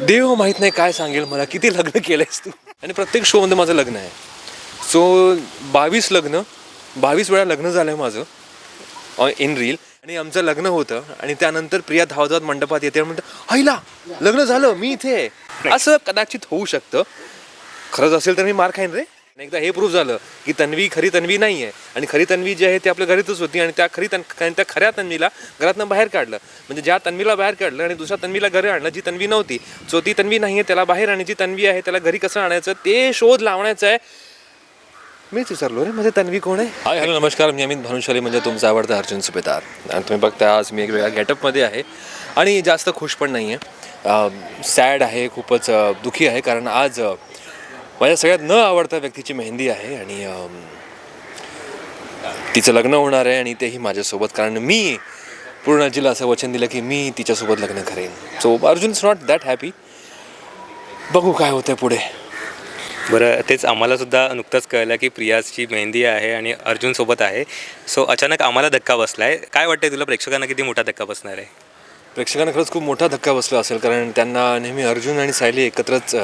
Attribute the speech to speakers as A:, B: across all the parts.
A: देव माहीत नाही काय सांगेल मला किती लग्न केलंयस तू? आणि प्रत्येक शोमध्ये माझं लग्न आहे. सो बावीस लग्न बावीस वेळा लग्न झालं आहे माझं इन रील आणि आमचं लग्न होतं आणि त्यानंतर प्रिया धावत धावत मंडपात येते म्हणतं आईला लग्न झालं मी इथे आहे." असं कदाचित होऊ शकतं. खरंच असेल तर मी मार खाईन रे. एकदा हे प्रूफ झालं की तन्वी खरी तन्वी नाही आहे आणि खरी तन्वी जी आहे ती आपल्या घरीतच होती आणि त्या खरी तन त्या खऱ्या तन्वीला घरातनं बाहेर काढलं. म्हणजे ज्या तन्वीला बाहेर काढलं आणि दुसऱ्या तन्वीला घरी आणलं जी तन्वी नव्हती. सो ती तन्वी नाही आहे त्याला बाहेर आणि जी तन्वी आहे त्याला घरी कसं आणायचं ते शोध लावण्याचं आहे. मीच विचारलो रे माझे तन्वी कोण आहे? हाय हॅलो नमस्कार. मी अमित भानुशाली म्हणजे तुमचा आवडता अर्जुन सुपेदार आणि तुम्ही बघता आज मी एक वेगळ्या गेटअपमध्ये आहे. आणि जास्त खुश पण नाही आहे सॅड आहे खूपच दुःखी आहे कारण आज माझ्या सगळ्यात न आवडत्या व्यक्तीची मेहंदी आहे आणि तिचं लग्न होणार आहे आणि तेही माझ्यासोबत. कारण मी पूर्णाजीला असं वचन दिलं की मी तिच्यासोबत लग्न करेन. So Arjun is not that happy बघू काय होतंय पुढे.
B: बरं तेच आम्हाला सुद्धा नुकतंच कळलं की प्रियाची मेहंदी आहे आणि अर्जुन सोबत आहे. सो अचानक आम्हाला धक्का बसला आहे काय वाटतंय तुला? प्रेक्षकांना किती मोठा धक्का बसणार आहे?
A: प्रेक्षकांना खरंच खूप मोठा धक्का बसला असेल कारण त्यांना नेहमी अर्जुन आणि सायली एकत्रच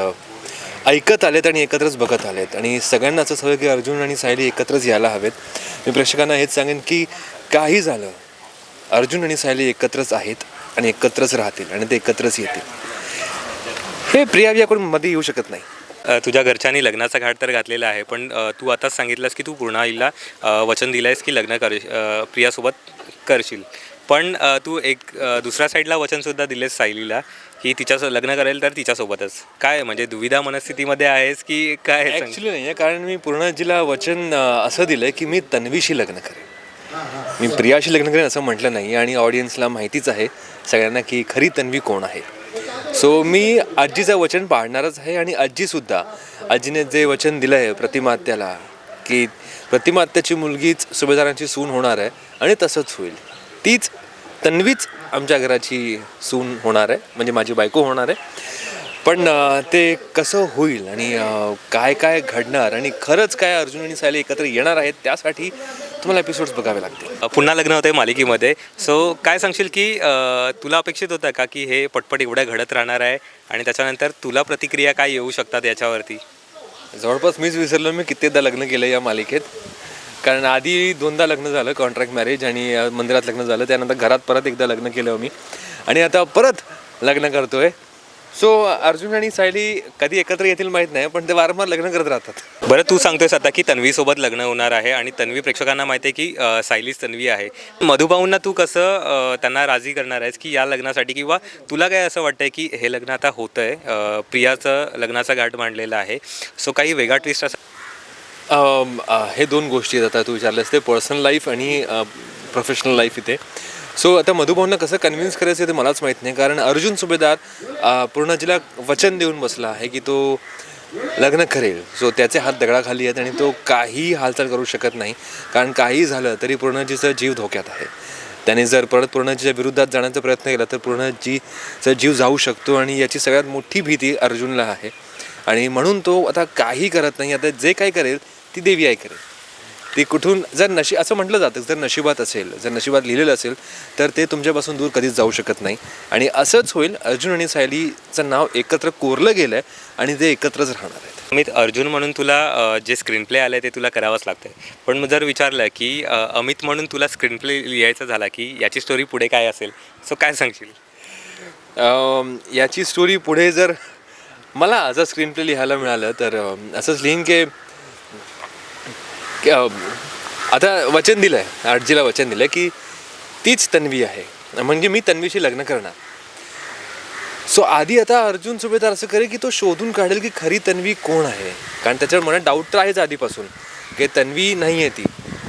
A: ऐकत आलेत आणि एकत्रच बघत आलेत. आणि सगळ्यांना असं हवं की अर्जुन आणि सायली एकत्रच यायला हवेत. मी प्रेक्षकांना हेच सांगेन की काही झालं अर्जुन आणि सायली एकत्रच आहेत आणि एकत्रच राहतील आणि ते एकत्रच येतील. हे प्रियावियाकडून मध्ये येऊ शकत नाही.
B: तुझ्या घरच्यांनी लग्नाचा घाट तर घातलेला आहे पण तू आताच सांगितलंस की तू पूर्णाईला वचन दिलं आहेस की लग्न कर प्रियासोबत करशील. पण तू एक दुसऱ्या साईडला वचनसुद्धा दिलेस सायलीला की तिच्या लग्न करेल तर तिच्यासोबतच. काय म्हणजे दुविधा मनस्थितीमध्ये आहेस की काय
A: ॲक्च्युली नाही आहे कारण मी पूर्णाजीला वचन असं दिलं की मी तन्वीशी लग्न करेन. मी प्रियाशी लग्न करेन असं म्हटलं नाही आणि ऑडियन्सला माहितीच आहे सगळ्यांना की खरी तन्वी कोण आहे. सो मी आजीचं वचन पाळणारच आहे आणि आजीसुद्धा आजीने जे वचन दिलं आहे प्रतिमात्याला की प्रतिमात्याची मुलगीच सुभेदारांची सून होणार आहे आणि तसंच होईल. तीच तन्वीच आमच्या घराची सून होणार आहे. म्हणजे माझी बायको होणार आहे. पण ते कसं होईल आणि काय काय घडणार आणि खरंच काय अर्जुन आणि सायली एकत्र येणार आहेत त्यासाठी तुम्हाला एपिसोड्स बघावे लागतील.
B: पुन्हा लग्न होतं आहे मालिकेमध्ये. सो काय सांगशील की तुला अपेक्षित होतं का की हे पटपट एवढ्या घडत राहणार आहे आणि त्याच्यानंतर तुला प्रतिक्रिया काय येऊ शकतात याच्यावरती?
A: जवळपास मीच विसरलो मी कित्येकदा लग्न केलं या मालिकेत. कारण आधी दोनदा लग्न झालं कॉन्ट्रॅक्ट मॅरेज आणि मंदिरात लग्न झालं त्यानंतर घरात परत एकदा लग्न केलं मी आणि आता परत लग्न करतोय. सो अर्जुन आणि सायली कधी एकत्र येतील माहीत नाही पण ते वारंवार लग्न करत राहतात.
B: बरं तू सांगतोयस आता की तन्वीसोबत लग्न होणार आहे आणि तन्वी प्रेक्षकांना माहिती आहे की सायलीच तन्वी आहे. मधुभाऊंना तू कसं त्यांना राजी करणार आहेस की या लग्नासाठी किंवा तुला काय असं वाटतंय की हे लग्न आता होतं आहे प्रियाचं लग्नाचा गाठ मांडलेला आहे. सो काही वेगळा ट्विस्ट असं
A: अम, अ, हे दोन गोष्टी आहेत आता तू विचारलंस ते पर्सनल लाईफ आणि प्रोफेशनल लाईफ इथे. सो आता मधुभाऊंना कसं कन्व्हिन्स करायचं ते मलाच माहीत नाही कारण अर्जुन सुभेदार अ, पूर्णाजीला वचन देऊन बसला आहे की तो लग्न करेल. सो त्याचे हात दगडाखाली आहेत आणि तो काही हालचाल करू शकत नाही. कारण काही झालं तरी पूर्णाजीचा जीव धोक्यात आहे. त्याने जर परत पूर्णाजीच्या विरुद्धात जाण्याचा प्रयत्न केला तर पूर्णाजीचा जीव जाऊ शकतो आणि याची सगळ्यात मोठी भीती अर्जुनला आहे. आणि म्हणून तो आता काही करत नाही. आता जे काही करेल ती देवी आई करेल ती कुठून जर नशी असं म्हटलं जातं जर नशिबात असेल जर नशिबात लिहिलेलं असेल तर ते तुमच्यापासून दूर कधीच जाऊ शकत नाही. आणि असंच होईल अर्जुन आणि सायलीचं नाव एकत्र कोरलं गेलं आहे आणि ते एकत्रच राहणार आहेत.
B: अमित अर्जुन म्हणून तुला जे स्क्रीन प्ले आलं ते तुला करावंच लागतं पण जर विचारलं की अमित म्हणून तुला स्क्रीन प्ले लिहायचा झाला की याची स्टोरी पुढे काय असेल? सो काय सांगशील?
A: याची स्टोरी पुढे जर मला जर स्क्रीन प्ले लिहायला मिळालं तर असंच लिहीन की आता वचन दिलं आहे आजीला वचन दिलं की तीच तन्वी आहे. म्हणजे मी तन्वीशी लग्न करणार. सो आधी आता अर्जुन सुभेदार असं करेल की तो शोधून काढेल की खरी तन्वी कोण आहे. कारण त्याच्यावर मनात डाऊट तर आहेच आधीपासून की तन्वी नाही आहे ती.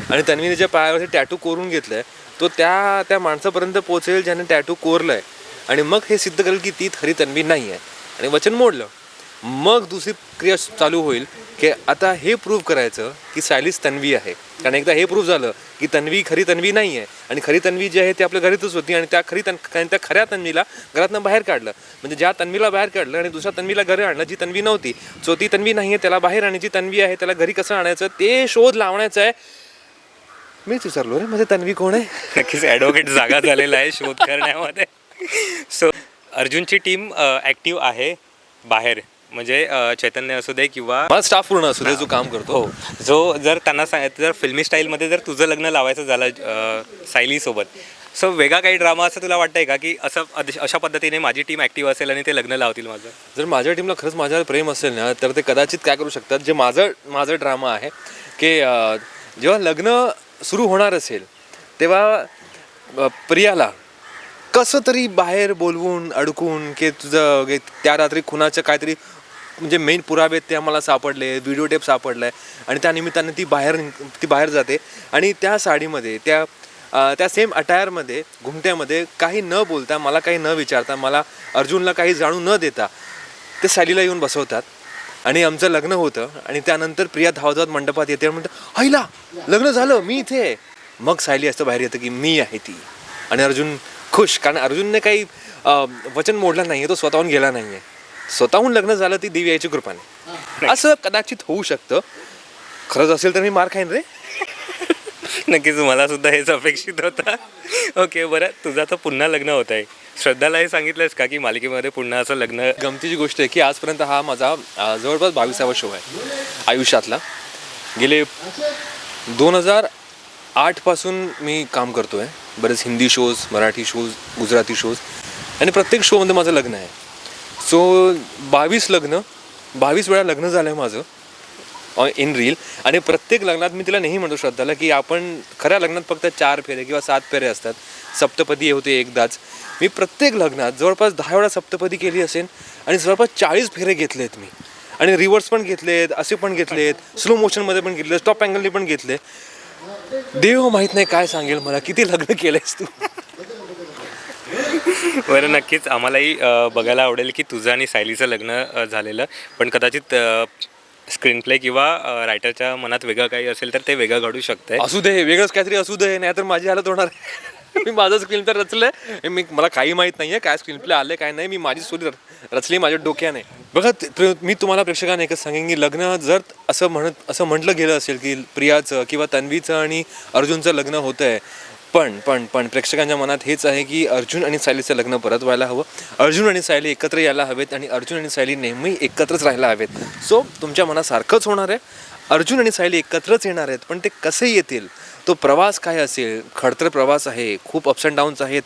A: आणि तन्वीने ज्या पायावरती टॅटू कोरून घेतलं आहे तो त्या त्या माणसापर्यंत पोचेल ज्याने टॅटू कोरलं आहे आणि मग हे सिद्ध करेल की ती खरी तन्वी नाही आहे. आणि वचन मोडलं. मग दुसरी क्रिया चालू होईल की आता हे प्रूव्ह करायचं की सायलीस तन्वी आहे. कारण एकदा हे प्रूव्ह झालं की तन्वी खरी तन्वी नाही आहे. आणि खरी तन्वी जी आहे ती आपल्या घरीतच होती आणि त्या खरी तन त्या खऱ्या तन्वीला घरातनं बाहेर काढलं. म्हणजे ज्या तन्वीला बाहेर काढलं आणि दुसऱ्या तन्वीला घरी आणलं जी तन्वी नव्हती. सो ती तन्वी नाही आहे त्याला बाहेर आणि जी तन्वी आहे त्याला घरी कसं आणायचं ते शोध लावण्याचं आहे. मीच विचारलो रे माझे तन्वी कोण आहे?
B: नक्कीच ॲडव्होकेट जागा झालेला आहे शोध करण्यामध्ये. सो अर्जुनची टीम ॲक्टिव्ह आहे बाहेर. म्हणजे चैतन्य असू दे किंवा
A: मला स्टाफ पूर्ण असू दे जो काम करतो.
B: हो. जो जर त्यांना सांगायचं जर फिल्मी स्टाईलमध्ये जर तुझं लग्न लावायचं झालं सायलीसोबत सो वेगळा काही ड्रामा असं तुला वाटतंय का? की असं अद- अशा पद्धतीने माझी टीम ॲक्टिव्ह असेल आणि ते लग्न लावतील माझं?
A: जर माझ्या टीमला खरंच माझ्यावर प्रेम असेल ना तर ते कदाचित काय करू शकतात? जे माझं माझं ड्रामा आहे की अं, जेव्हा लग्न सुरू होणार असेल तेव्हा अं, प्रियाला कसं तरी बाहेर बोलवून अडकून की तुझं गे- त्या रात्री खुनाचं काहीतरी म्हणजे मेन पुरावे ते आम्हाला सापडले व्हिडिओ टेप सापडलाय. आणि त्या निमित्ताने ती बाहेर निघ- ती बाहेर जाते. आणि त्या साडीमध्ये त्या अं, त्या सेम अटायरमध्ये घुमट्यामध्ये काही न बोलता मला काही न विचारता मला अर्जुनला काही जाणू न देता ते सायलीला येऊन बसवतात. आणि आमचं लग्न होतं. आणि त्यानंतर प्रिया धावधावत मंडपात येते. आणि म्हणतं हैला लग्न झालं मी इथे आहे." मग सायली असं बाहेर येतं की मी आहे ती. आणि अर्जुन खुश. कारण अर्जुनने काही वचन मोडलं नाही आहे तो स्वतःहून गेला नाही आहे स्वतःहून लग्न झालं ती देवी याची कृपाने. असं कदाचित होऊ शकतं. खरंच असेल तर मी मार खाईन रे.
B: नक्कीच मला सुद्धा हेच अपेक्षित होतं. ओके बरं. तुझं आता पुन्हा लग्न होत आहे. श्रद्धाला हे सांगितलंस का की मालिकेमध्ये पुन्हा असं लग्न?
A: गमतीची गोष्ट आहे की आजपर्यंत हा माझा जवळपास बावीसावा शो आहे आयुष्यातला. गेले दोन हजार आठपासून मी काम करतो आहे बरेच Hindi shows Marathi shows Gujarati shows आणि प्रत्येक शोमध्ये माझं लग्न आहे. सो बावीस लग्न बावीस वेळा लग्न झालं आहे माझं इन रील आणि प्रत्येक लग्नात मी तिला नेहमी म्हणतो श्रद्धाला की आपण खऱ्या लग्नात फक्त चार फेरे किंवा सात फेरे असतात. सप्तपदी होते एकदाच. मी प्रत्येक लग्नात जवळपास दहा वेळा सप्तपदी केली असेल आणि जवळपास चाळीस फेरे घेतलेत मी. आणि रिव्हर्स पण घेतलेत असे पण घेतलेत स्लो मोशनमध्ये पण घेतले स्टॉप अँगलने पण घेतले देव माहीत नाही काय सांगेल मला. किती लग्न केलंयस तू?
B: बरं नक्कीच. आम्हालाही बघायला आवडेल की तुझं आणि सायलीचं लग्न झालेलं. पण कदाचित स्क्रीन प्ले किंवा रायटरच्या मनात वेगळं काही असेल तर ते वेगळं घडू शकतंय.
A: असू दे वेगळंच काहीतरी असू दे नाही तर माझी हालत होणार. मी माझं स्क्रीन प्ले रचलंय. मी मला काही माहीत नाहीये काय स्क्रीन प्ले आले काय नाही. मी माझी स्टोरी रचली माझ्या डोक्याने. बघा मी तुम्हाला प्रेक्षकांना एकच सांगेन की लग्न जर असं म्हणत असं म्हटलं गेलं असेल की प्रियाचं किंवा तन्वीचं आणि अर्जुनचं लग्न होतं आहे पण पण पण प्रेक्षकांच्या मनात हेच आहे की अर्जुन आणि सायलीचं लग्न परत व्हायला हवं. अर्जुन आणि सायली एकत्र यायला हवेत आणि अर्जुन आणि सायली नेहमी एकत्रच राहायला हवेत. सो तुमच्या मनासारखंच होणार आहे. अर्जुन आणि सायली एकत्रच येणार आहेत पण ते कसे येतील? तो प्रवास काय असेल? खडतर प्रवास आहे खूप अप्स अँड डाऊन्स आहेत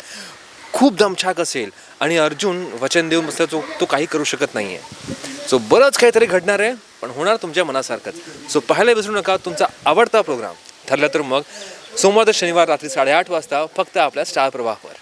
A: खूप दमछाक असेल आणि अर्जुन वचन देऊन बसला तो तो काही करू शकत नाही आहे सो बरंच काहीतरी घडणार आहे पण होणार तुमच्या मनासारखंच. सो पाहायला विसरू नका तुमचा आवडता प्रोग्राम ठरला तर मग सोमवार ते शनिवार रात्री साडेआठ वाजता फक्त आपल्या स्टार प्रवाहावर.